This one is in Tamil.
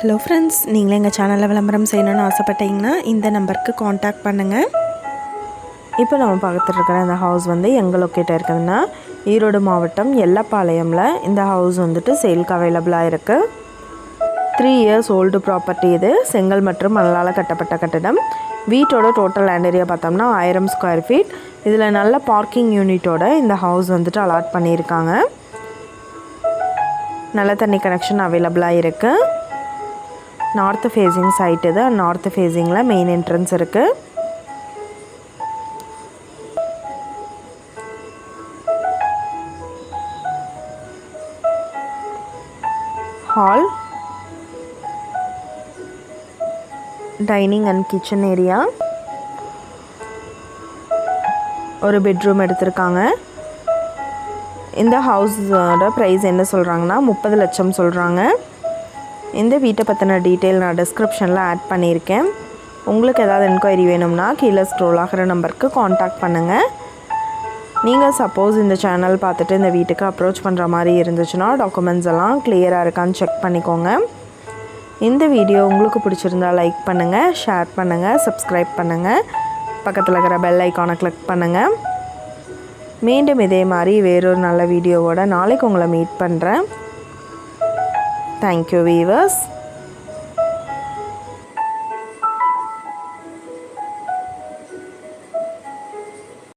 ஹலோ ஃப்ரெண்ட்ஸ் நீங்களும் எங்கள் சேனலில் விளம்பரம் செய்யணும்னு ஆசைப்பட்டீங்கன்னா இந்த நம்பருக்கு காண்டாக்ட் பண்ணுங்கள் இப்போ நம்ம பார்த்துட்டு இருக்கிற இந்த ஹவுஸ் வந்து எங்கே லொக்கேட்டாக இருக்குதுன்னா ஈரோடு மாவட்டம் எல்லப்பாளையமில் இந்த ஹவுஸ் வந்துட்டு சேல்க்கு அவைலபிளாக இருக்குது த்ரீ இயர்ஸ் ஓல்டு ப்ராப்பர்ட்டி இது. செங்கல் மற்றும் மணலால் கட்டப்பட்ட கட்டடம். வீட்டோட டோட்டல் லேண்ட் ஏரியா பார்த்தோம்னா ஆயிரம் ஸ்கொயர் ஃபீட் இதில் நல்ல பார்க்கிங் யூனிட்டோட இந்த ஹவுஸ் வந்துட்டு அலாட் பண்ணியிருக்காங்க. நல்ல தண்ணி கனெக்ஷன் அவைலபிளாக இருக்குது நார்த் ஃபேஸிங் சைட் இது நார்த் ஃபேஸிங்கில் மெயின் என்ட்ரன்ஸ் இருக்குது hall dining and kitchen area ஒரு பெட்ரூம் எடுத்திருக்காங்க. இந்த ஹவுஸோட ப்ரைஸ் என்ன சொல்கிறாங்கன்னா முப்பது லட்சம் சொல்கிறாங்க இந்த வீட்டை பற்றின டீட்டெயில் நான் டிஸ்கிரிப்ஷனில் ஆட் பண்ணியிருக்கேன். உங்களுக்கு ஏதாவது என்கொயரி வேணும்னா கீழே ஸ்க்ரோல் ஆகிற நம்பருக்கு காண்டாக்ட் பண்ணுங்கள் நீங்கள் சப்போஸ் இந்த சேனல் பார்த்துட்டு இந்த வீட்டுக்கு அப்ரோச் பண்ணுற மாதிரி இருந்துச்சுன்னா டாக்குமெண்ட்ஸ் எல்லாம் கிளியராக இருக்கான்னு செக் பண்ணிக்கோங்க. இந்த வீடியோ உங்களுக்கு பிடிச்சிருந்தா லைக் பண்ணுங்கள் ஷேர் பண்ணுங்கள் சப்ஸ்கிரைப் பண்ணுங்கள் பக்கத்தில் இருக்கிற பெல் ஐக்கானை கிளிக் பண்ணுங்கள் மீண்டும் இதே மாதிரி வேறொரு நல்ல வீடியோவோட நாளைக்கு உங்களை மீட் பண்ணுறேன் Thank you, viewers.